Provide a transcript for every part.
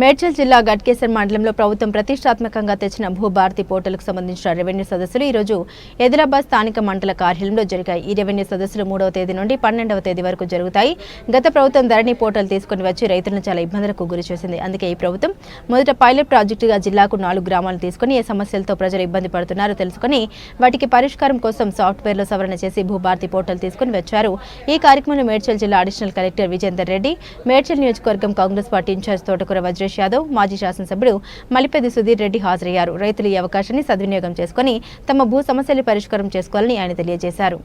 మేడ్చల్ జిల్లా గట్కేసర్ మండలంలో ప్రభుత్వం ప్రతిష్టాత్మకంగా తెచ్చిన భూభారతి పోర్టల్కు సంబంధించిన రెవెన్యూ సదస్సులు ఈ రోజు హైదరాబాద్ స్థానిక మండల కార్యాలయంలో జరిగాయి. ఈ రెవెన్యూ సదస్సులు మూడవ తేదీ నుండి పన్నెండవ తేదీ వరకు జరుగుతాయి. గత ప్రభుత్వం ధరణి పోర్టల్ తీసుకుని వచ్చి రైతులను చాలా ఇబ్బందులకు గురి చేసింది. అందుకే ఈ ప్రభుత్వం మొదట పైలట్ ప్రాజెక్టుగా జిల్లాకు నాలుగు గ్రామాలు తీసుకుని ఏ సమస్యలతో ప్రజలు ఇబ్బంది పడుతున్నారో తెలుసుకుని వాటికి పరిష్కారం కోసం సాఫ్ట్వేర్లో సవరణ చేసి భూభారతి పోర్టల్ తీసుకుని వచ్చారు. ఈ కార్యక్రమంలో మేడ్చల్ జిల్లా అడిషనల్ కలెక్టర్ విజేందర్ రెడ్డి మేడ్చల్ నియోజకవర్గం కాంగ్రెస్ పార్టీ ఇన్ఛార్జ్ తోటకూర వజ్రేష్ యాదవ్ మాజీ శాసనసభ్యుడు మలిపెద్ది సుధీర్ రెడ్డి హాజరయ్యారు. రైతులు ఈ అవకాశాన్ని సద్వినియోగం చేసుకుని తమ భూ సమస్యలు పరిష్కారం చేసుకోవాలని ఆయన తెలియజేశారు.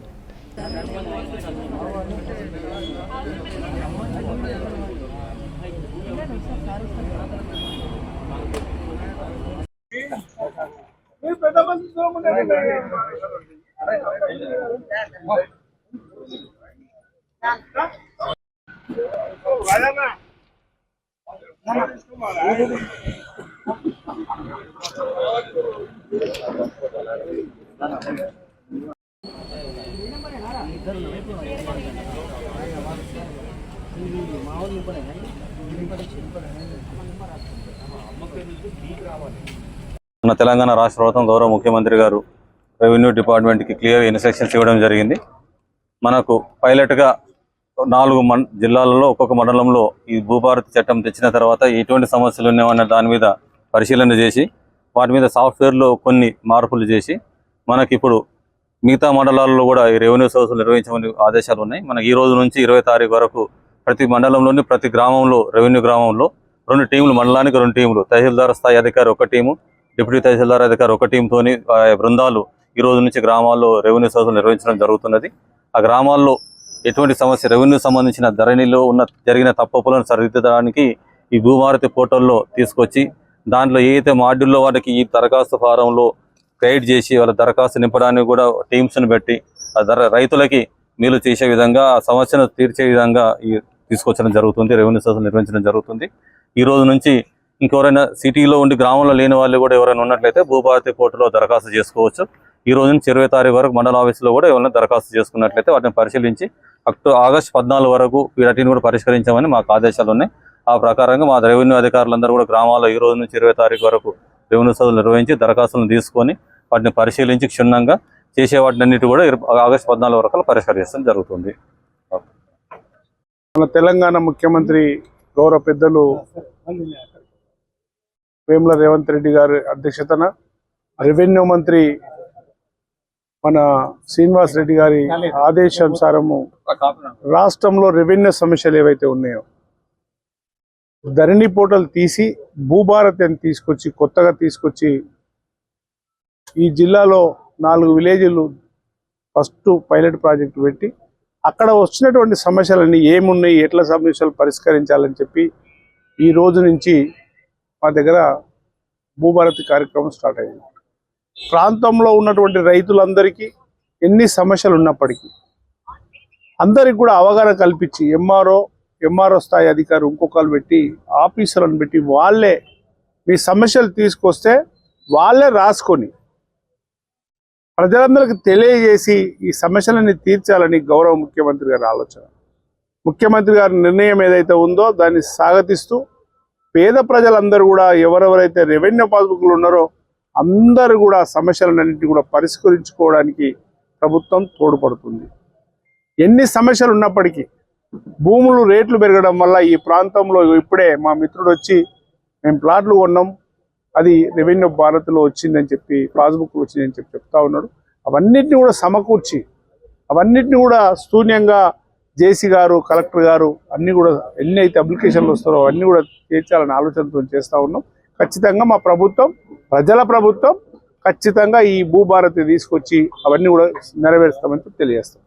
పెద్ద మన తెలంగాణ రాష్ట్ర ప్రభుత్వం గౌరవ ముఖ్యమంత్రి గారు రెవెన్యూ డిపార్ట్మెంట్కి క్లియర్ ఇన్స్ట్రక్షన్స్ ఇవ్వడం జరిగింది. మనకు పైలట్గా నాలుగు మన్ జిల్లాలలో ఒక్కొక్క మండలంలో ఈ భూభారతి చట్టం తెచ్చిన తర్వాత ఎటువంటి సమస్యలు ఉన్నాయన్న దాని మీద పరిశీలన చేసి వాటి మీద సాఫ్ట్వేర్లో కొన్ని మార్పులు చేసి మనకిప్పుడు మిగతా మండలాల్లో కూడా ఈ రెవెన్యూ సోర్సులు నిర్వహించమని ఆదేశాలు ఉన్నాయి. మనకి ఈ రోజు నుంచి ఇరవై తారీఖు వరకు ప్రతి మండలంలోని ప్రతి గ్రామంలో రెవెన్యూ గ్రామంలో రెండు టీములు మండలానికి రెండు టీములు తహసీల్దార్ స్థాయి అధికారి ఒక టీము డిప్యూటీ తహసీల్దార్ అధికారి ఒక టీంతోని బృందాలు ఈ రోజు నుంచి గ్రామాల్లో రెవెన్యూ సోర్సులు నిర్వహించడం జరుగుతున్నది. ఆ గ్రామాల్లో ఎటువంటి సమస్య రెవెన్యూ సంబంధించిన ధరణిలో ఉన్న జరిగిన తప్పులను సరిదిద్దడానికి ఈ భూమారతి పోర్టల్లో తీసుకొచ్చి దాంట్లో ఏదైతే మాడ్యూల్లో వాటికి ఈ దరఖాస్తు ఫారంలో క్రియేట్ చేసి వాళ్ళ దరఖాస్తు నింపడానికి కూడా టీమ్స్ని పెట్టి ఆ ధర రైతులకి మేలు చేసే విధంగా ఆ సమస్యను తీర్చే విధంగా ఈ తీసుకొచ్చడం జరుగుతుంది రెవెన్యూ సోర్సులు నిర్వహించడం జరుగుతుంది. ఈ రోజు నుంచి ఇంకెవరైనా సిటీలో ఉండి గ్రామంలో లేని వాళ్ళు కూడా ఎవరైనా ఉన్నట్లయితే భూభారతి పోర్టల్లో దరఖాస్తు చేసుకోవచ్చు. ఈ రోజు నుంచి ఇరవై తారీఖు వరకు మండల ఆఫీసులో కూడా ఎవరైనా దరఖాస్తు చేసుకున్నట్లయితే వాటిని పరిశీలించి అక్టో ఆగస్టు పద్నాలుగు వరకు వీటిని కూడా పరిష్కరించామని మాకు ఆదేశాలు ఉన్నాయి. ఆ ప్రకారంగా మా రెవెన్యూ అధికారులందరూ కూడా గ్రామాల్లో ఈ రోజు నుంచి ఇరవై తారీఖు వరకు రెవెన్యూ సోదరులు నిర్వహించి దరఖాస్తులను తీసుకొని వాటిని పరిశీలించి క్షుణ్ణంగా చేసే వాటినన్నిటి కూడా ఆగస్టు పద్నాలుగు వరకు పరిష్కరించడం జరుగుతుంది. మన తెలంగాణ ముఖ్యమంత్రి గౌరవ పెద్దలు వేముల రేవంత్ రెడ్డి గారి అధ్యక్షతన రెవెన్యూ మంత్రి మన శ్రీనివాస్ రెడ్డి గారి ఆదేశానుసారము రాష్ట్రంలో రెవెన్యూ సమస్యలు ఏవైతే ఉన్నాయో ధరణి పోర్టల్ తీసి భూభారతి అని తీసుకొచ్చి కొత్తగా తీసుకొచ్చి ఈ జిల్లాలో నాలుగు విలేజ్లు ఫస్ట్ పైలట్ ప్రాజెక్టు పెట్టి అక్కడ వచ్చినటువంటి సమస్యలన్నీ ఏమున్నాయి ఎట్లా సమస్యలు పరిష్కరించాలని చెప్పి ఈ రోజు నుంచి మా దగ్గర భూభారతి కార్యక్రమం స్టార్ట్ అయింది. ప్రాంతంలో ఉన్నటువంటి రైతులందరికీ ఎన్ని సమస్యలు ఉన్నప్పటికీ అందరికి కూడా అవగాహన కల్పించి ఎంఆర్ఓ ఎంఆర్ఓ స్థాయి అధికారి ఇంకొకరు పెట్టి ఆఫీసర్లను పెట్టి వాళ్ళే మీ సమస్యలు తీసుకొస్తే వాళ్ళే రాసుకొని ప్రజలందరికీ తెలియజేసి ఈ సమస్యలని తీర్చాలని గౌరవ ముఖ్యమంత్రి గారి ఆలోచన. ముఖ్యమంత్రి గారి నిర్ణయం ఏదైతే ఉందో దాన్ని స్వాగతిస్తూ పేద ప్రజలందరూ కూడా ఎవరెవరైతే రెవెన్యూ పాస్బుక్లు ఉన్నారో అందరూ కూడా సమస్యలన్నింటినీ కూడా పరిష్కరించుకోవడానికి ప్రభుత్వం తోడ్పడుతుంది. ఎన్ని సమస్యలు ఉన్నప్పటికీ భూములు రేట్లు పెరగడం వల్ల ఈ ప్రాంతంలో ఇప్పుడే మా మిత్రుడు వచ్చి మేము ప్లాట్లు కొన్నాం అది రెవెన్యూ భారత్లో వచ్చిందని చెప్పి పాస్బుక్ వచ్చిందని చెప్పి చెప్తా ఉన్నాడు. అవన్నిటిని కూడా సమకూర్చి అవన్నిటిని కూడా శూన్యంగా జేసీ గారు కలెక్టర్ గారు అన్నీ కూడా ఎన్ని అయితే అప్లికేషన్లు వస్తారో అవన్నీ కూడా తీర్చాలని ఆలోచనతో చేస్తూ ఉన్నాం. ఖచ్చితంగా మా ప్రభుత్వం ప్రజల ప్రభుత్వం ఖచ్చితంగా ఈ భూభారతి తీసుకొచ్చి అవన్నీ కూడా నెరవేరుస్తామని తెలియజేస్తాం.